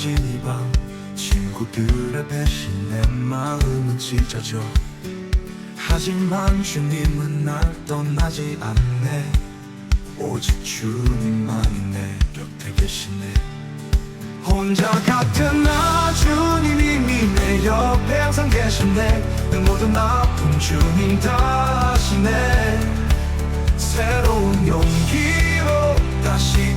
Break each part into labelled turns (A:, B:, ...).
A: 어두워진 이 밤 친구들의 배신 내 마음은 찢어져. 하지만 주님은 날 떠나지 않네. 오직 주님만이 내 곁에 계시네. 혼자 같은 나 주님이 내 옆에 항상 계시네 내 모든 아픔 주님 다 아시네. 새로운 용기로 다시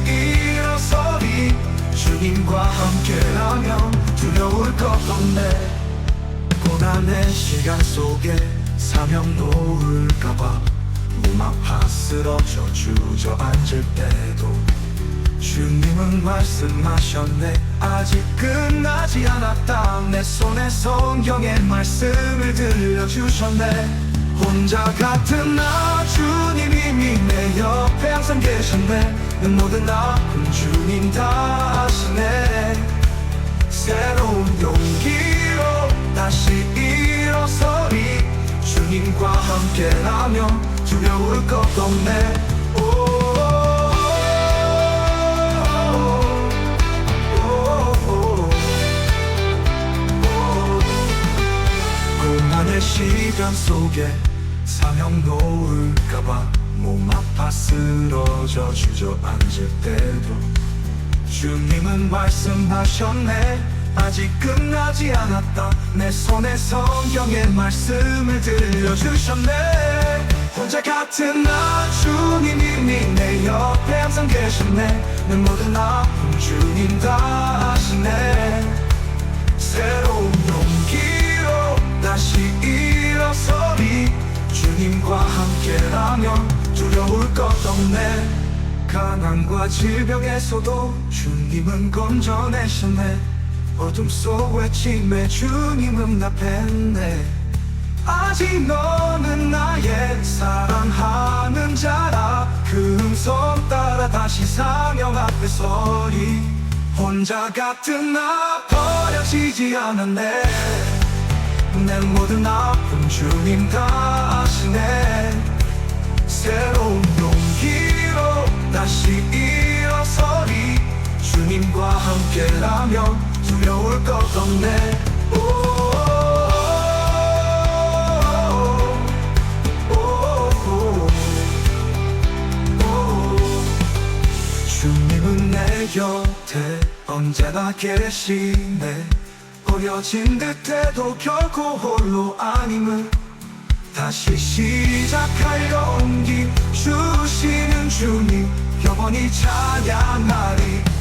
A: 주님과 함께라면 두려울 것 없네. 고난의 시간 속에 사명 놓을까봐 몸 아파 쓰러져 주저앉을 때도 주님은 말씀하셨네. 아직 끝나지 않았다. 내 손에 성경의 말씀을 들려주셨네 혼자 같은 나 주님이 내 옆에 항상 계셨네 내 모든 아픔 주님 다 아시네. 새로운 용기로 다시 일어서리. 주님과 함께라면 두려울 것 없네 시간 속에 사명 놓을까봐 몸 아파 쓰러져 주저앉을 때도. 주님은 말씀하셨네. 아직 끝나지 않았다. 내 손에 성경의 말씀을 들려주셨네. 혼자 같은 나 주님이 내 옆에 항상 계셨네. 내 모든 아픔 주님 다 없네 가난과 질병에서도 주님은 건져내셨네. 어둠 속 외침에 주님은 답했네. 아직 너는 나의 사랑하는 자라. 그 음성 따라 다시 사명 앞에 서리. 혼자 같은 나 버려지지 않았네. 내 모든 아픔 주님 다 아시네. 새로운 없네. 주님은 내 곁에 언제나 계시네. 버려진 듯해도 결코 홀로 아님을. 다시 시작할 용기 주시는 주님 영원히 찬양하리